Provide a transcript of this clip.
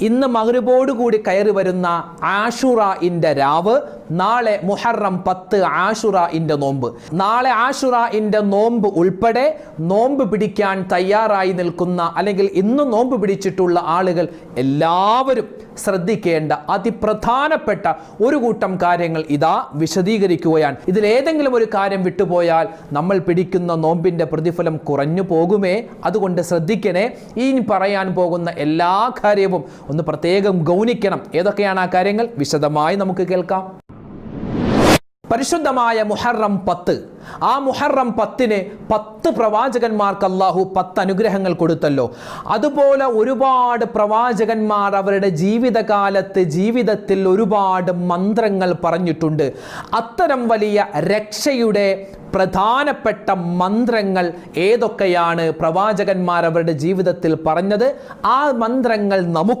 ഇന്ന് മകരുബോടുകൂടി കയറി വരുന്ന ആഷുറ ഇന്റെ രാവ് നാളെ മുഹറം പത്ത് ആഷുറ ഇന്റെ നോമ്പ്. നാളെ ആഷുറ ഇന്റെ നോമ്പ് ഉൾപ്പെടെ നോമ്പ് പിടിക്കാൻ തയ്യാറായി നിൽക്കുന്ന അല്ലെങ്കിൽ ഇന്ന് നോമ്പ് പിടിച്ചിട്ടുള്ള ആളുകൾ എല്ലാവരും ശ്രദ്ധിക്കേണ്ട അതിപ്രധാനപ്പെട്ട ഒരു കൂട്ടം കാര്യങ്ങൾ ഇതാ വിശദീകരിക്കുകയാണ്. ഇതിലേതെങ്കിലും ഒരു കാര്യം വിട്ടുപോയാൽ നമ്മൾ പിടിക്കുന്ന നോമ്പിന്റെ പ്രതിഫലം കുറഞ്ഞു പോകുമേ. അതുകൊണ്ട് ശ്രദ്ധിക്കണേ. ഈ പറയാൻ പോകുന്ന എല്ലാ കാര്യവും ഒന്ന് പ്രത്യേകം ഗൗനിക്കണം. ഏതൊക്കെയാണ് ആ കാര്യങ്ങൾ? വിശദമായി നമുക്ക് കേൾക്കാം. പരിശുദ്ധമായ മുഹറം പത്ത്. ആ മുഹറം പത്തിന് പത്ത് പ്രവാചകന്മാർക്ക് അള്ളാഹു പത്ത് അനുഗ്രഹങ്ങൾ കൊടുത്തല്ലോ. അതുപോലെ ഒരുപാട് പ്രവാചകന്മാർ അവരുടെ ജീവിതകാലത്ത് ജീവിതത്തിൽ ഒരുപാട് മന്ത്രങ്ങൾ പറഞ്ഞിട്ടുണ്ട്. അത്തരം വലിയ രക്ഷയുടെ പ്രധാനപ്പെട്ട മന്ത്രങ്ങൾ ഏതൊക്കെയാണ് പ്രവാചകന്മാർ അവരുടെ ജീവിതത്തിൽ പറഞ്ഞത്? ആ മന്ത്രങ്ങൾ നമുക്ക്